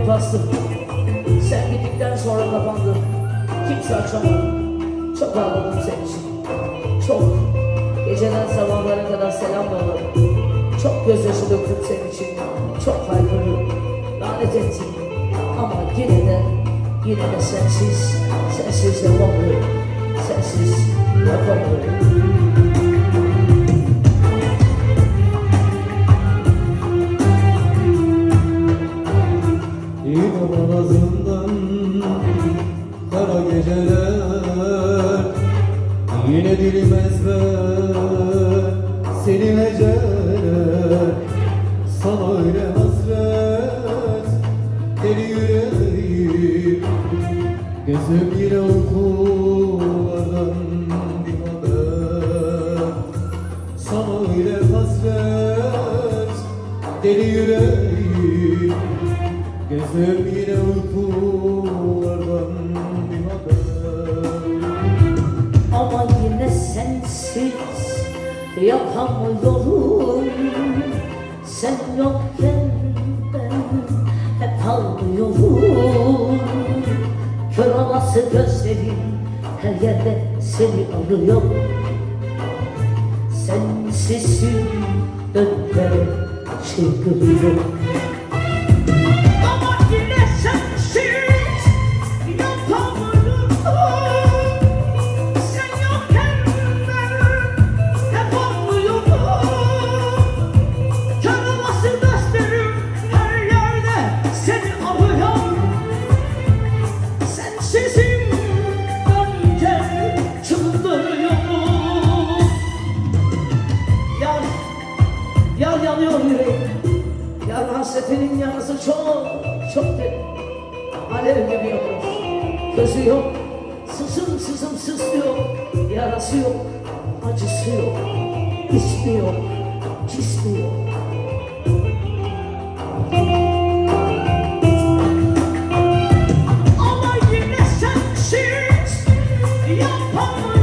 Kapımı bastım. Sen gittikten sonra kapandı. Kimse açamadı. Çok ağladım senin için. Çok. Geceden sabahlara kadar selam yolladım. Çok gözyaşı döktüm senin için. Çok haykırdım. Lanet ettim. Ama yine de, yine de sensiz, sensiz yapamıyorum. Yine boğazından kara geceler Yine dilim ezber senin eceler Sana öyle hasret deli yüreğim Gözüm yine uykulardan bir haber. Sana öyle hasret deli yüreğim Gözüm yine uykulardan bir haber. Ama yine sensiz yapamıyorum. Sen yokken ben hep ağlıyorum. Kör olası gözlerim her yerde seni arıyor Sensizim dönlere çırpınıyorum Yar, yanıyor yüreğim. Yar hasretinin yarası çok, çok derin Alev gibi yanıyor Közü yok, sızım sızım sızlıyor. Yarası yok, acısı yok. İsmi yok Oh.